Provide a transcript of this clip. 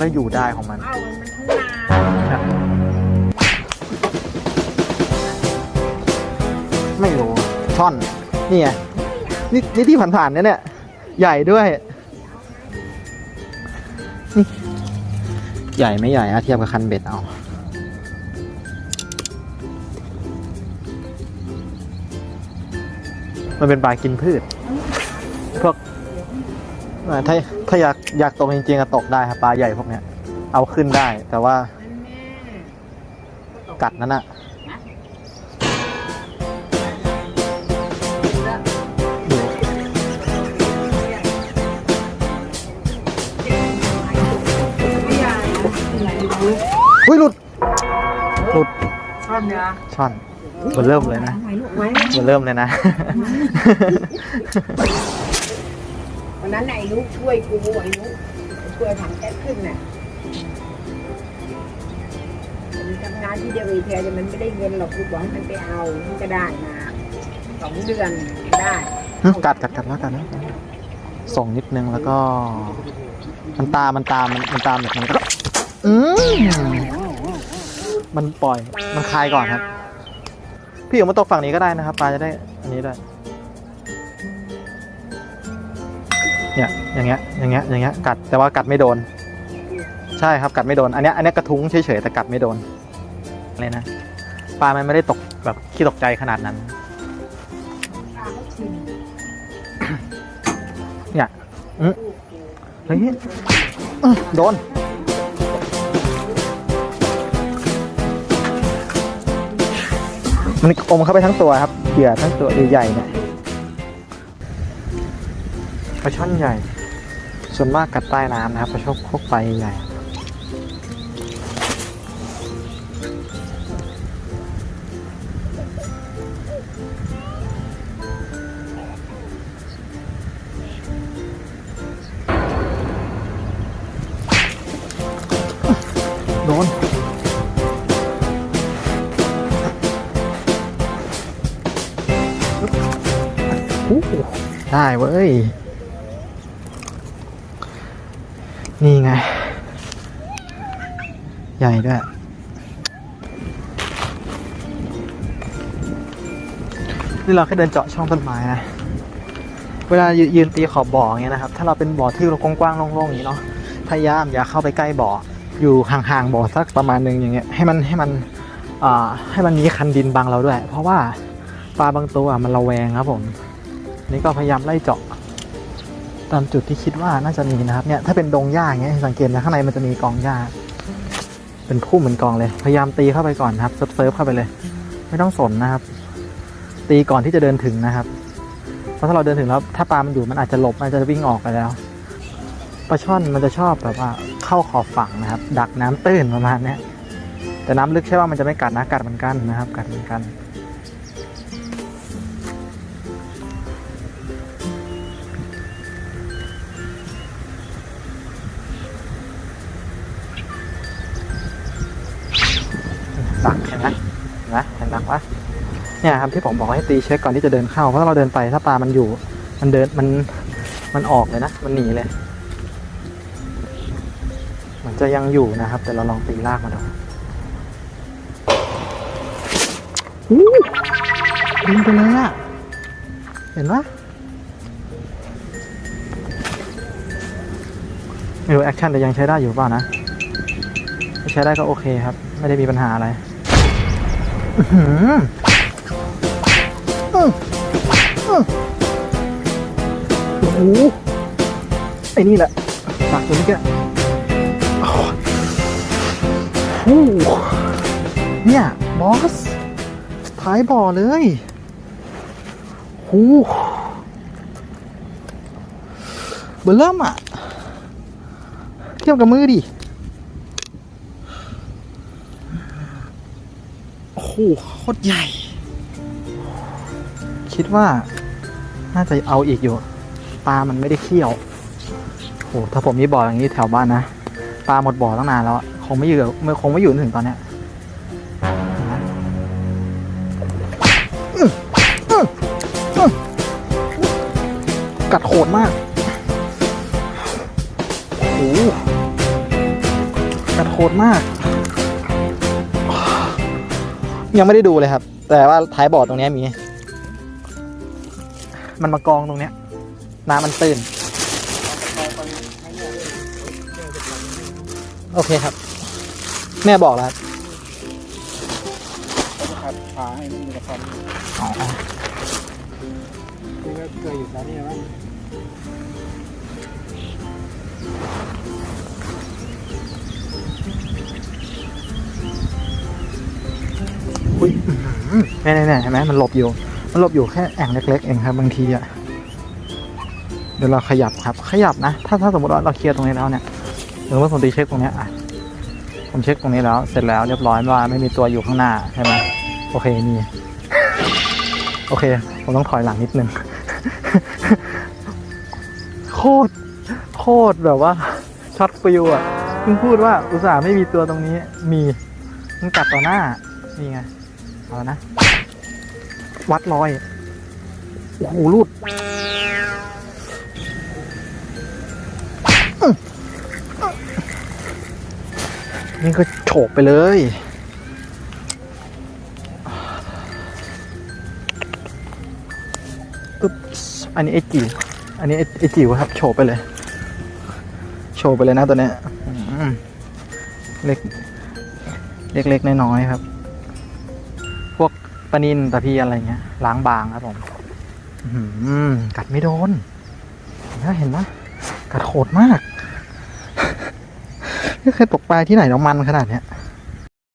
มันก็อยู่ได้ของมัน เอ้ามันทั้งนาไม่รู้ช่อน นี่ไงนี่นี่ที่ผ่านๆเนี่ยเนี่ย ใหญ่ด้วย นี่ ใหญ่ไม่ใหญ่อะเทียบกับคันเบ็ดเอา มันเป็นปลากินพืชพวกเอ่อ ถ้าถ้าอยากอยากตกจริงๆอะตกได้ครับปลาใหญ่พวกเนี้ย เอาขึ้นได้ แต่ว่านั่นแน่กัดนั่นอะดูไม่ใหญ่ใหญ่รู้อุ้ยหลุด หลุดชอบเนื้อช่อนมันเริ่มเลยนะไหนลูกไว้มันเริ่มเลยนะ วันนั้นไอ้ลูกช่วยกูไอ้ลูกช่วยทำแก๊สขึ้นน่ะมันทำงานที่เดียวอีเทียแต่มันไม่ได้เงินหรอกกูบอกให้มันไปเอามันก็ได้มาสองเดือนได้กัดกัดกัดแล้วกันนะส่งนิดนึงแล้วก็ มันตามมันตามมันมันตามแบบนี้ก็อืมมันปล่อยมันคลายก่อนครับ พี่อยู่มาตกฝั่งนี้ก็ได้นะครับปลาจะได้อันนี้ได้ เนี่ยอย่างเงี้ยอย่างเงี้ยอย่างเงี้ยกัดแต่ว่ากัดไม่โดน ใช่ครับกัดไม่โดนอันเนี้ยอันเนี้ยกระทุ้งเฉยๆแต่กัดไม่โดนเลยนะปลามันไม่ได้ตกแบบขี้ตกใจขนาดนั้นเนี่ยอืมเฮ้ยอื้อโดนมันอมเข้าไปทั้งตัวครับเหยื่อทั้งตัวใหญ่ๆเนี่ย ปลาช่อนใหญ่ ส่วนมากกัดใต้น้ำนะครับปลาชอบพวกปลาใหญ่โดนได้เว้ย นี่ไง ใหญ่ด้วย นี่เราแค่เดินเจาะช่องต้นไม้นะ เวลายืนตีขอบบ่อเงี้ยนะครับ ถ้าเราเป็นบ่อที่เรากว้างๆโล่งๆอย่างนี้เนาะ พยายามอย่าเข้าไปใกล้บ่อ อยู่ห่างๆบ่อสักประมาณหนึงอย่างเงี้ย ให้มันให้มันให้มันมีคันดินบังเราด้วย เพราะว่าปลาบางตัวมันระแวงครับผม นี่ก็พยายามไล่เจาะ ตามจุดที่คิดว่าน่าจะมีนะครับเนี่ยถ้าเป็นดงหญ้าอย่างเงี้ยสังเกตนะข้างในมันจะมีกองหญ้า เป็นพุ่มเหมือนกองเลย พยายามตีเข้าไปก่อนครับเซิร์ฟเซิร์ฟเข้าไปเลย ไม่ต้องสนนะครับ ตีก่อนที่จะเดินถึงนะครับ เพราะถ้าเราเดินถึงแล้วถ้าปลามันอยู่มันอาจจะหลบมันอาจจะวิ่งออกไปแล้วปลาช่อนมันจะชอบแบบว่าเข้าขอบฝั่งนะครับ ดักน้ำตื้นประมาณเนี้ยแต่น้ำลึกใช่ว่ามันจะไม่กัดนะกัดเหมือนกันนะครับ กัดเหมือนกัน ดักเห็นไหมเห็นไหมเห็นดักปะเนี่ยครับที่ผมบอกให้ตีเช็คก่อนที่จะเดินเข้าเพราะถ้าเราเดินไปถ้าปลามันอยู่ มันเดินมันมันออกเลยนะมันหนีเลยมันจะยังอยู่นะครับ แต่เราลองตีลากมาดูดึงไปเลยอะเห็นปะไม่รู้แอคชั่นแต่ยังใช้ได้อยู่เปล่านะ ใช้ได้ก็โอเคครับ ไม่ได้มีปัญหาอะไร โอ้โหไอ้นี่แหละหนักตัวนี้แกโอ้โหเนี่ย บอส ท้ายบ่อเลยโอ้โหเบอร์เริ่มอะ เทียบกับมือดิ โอ้โคตรใหญ่ คิดว่าน่าจะเอาอีกอยู่ ปลามันไม่ได้เคี่ยวโอ้โหถ้าผมมีบ่ออย่างนี้แถวบ้านนะ ปลาหมดบ่อตั้งนานแล้ว คงไม่อยู่ไม่คงไม่อยู่ถึงตอนเนี้ยกัดโหดมากโอ้กัดโคตรมาก ยังไม่ได้ดูเลยครับ แต่ว่าท้ายบอร์ดตรงนี้มี มันมากองตรงเนี้ย น้ำมันตื้น โอเคครับ แม่บอกแล้วครับเขาให้ไม่มีกระพันอ๋อนี่ก็เคยอยู่แถวนี้มั้ง นี่นี่เห็นไหมมันหลบอยู่ มันหลบอยู่แค่แอ่งเล็ก ๆ เองครับบางทีอะเดี๋ยวเราขยับครับ ขยับนะ ถ้าถ้าสมมติว่าเราเคลียร์ตรงนี้แล้วเนี่ยหรือว่าผมตีเช็คตรงนี้อะผมเช็คตรงนี้แล้ว เสร็จแล้วเรียบร้อยว่าไม่มีตัวอยู่ข้างหน้าใช่ไหมโอเคมีโอเค ผมต้องถอยหลังนิดนึง โคตร โคตรแบบว่าช็อตฟิวอะเพิ่งพูดว่าอุตส่าห์ไม่มีตัวตรงนี้ มีมันกัดต่อหน้า นี่ไง เอาแล้วนะ วัดรอย โอ้โหรูดนี่ก็โฉบไปเลยอุ๊บ อันนี้ไอจิ๋วอันนี้ไอจิ๋วครับ โฉบไปเลยโชว์ไปเลยนะตัวเนี้ยเล็ก เล็กๆน้อยๆครับ พวกปลานินตะเพียนอะไรเงี้ยล้างบางครับผมกัดไม่โดนเห็นไหมเห็นไหมกัดโหดมากไม่เคยตกปลาที่ไหนลองมันขนาดเนี้ย